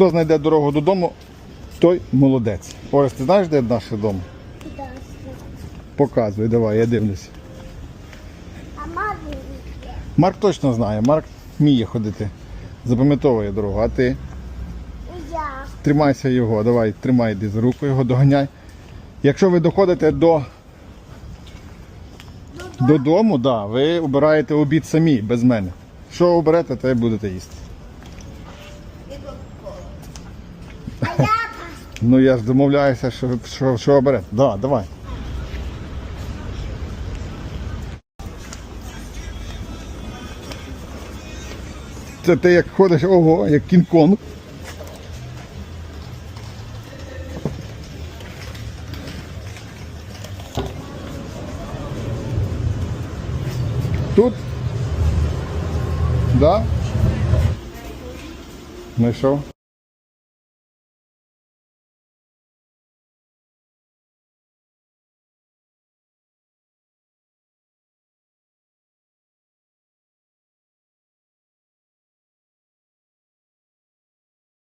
Хто знайде дорогу додому, той молодець. Орес, ти знаєш, де наш дом? Показуй, давай, я дивлюсь. А мамі Марк точно знає, Марк вміє ходити. Запам'ятовує дорогу, а ти я. тримайся його, давай, тримай йди за руку його, доганяй. Якщо ви доходите до додому, да, ви обираєте обід самі, без мене. Що оберете, те будете їсти. Ну я ж домовляюся, що, що, що оберете. Да, давай. Це ти як ходиш, ого, як кінг-конг. Тут? Да? Знайшов?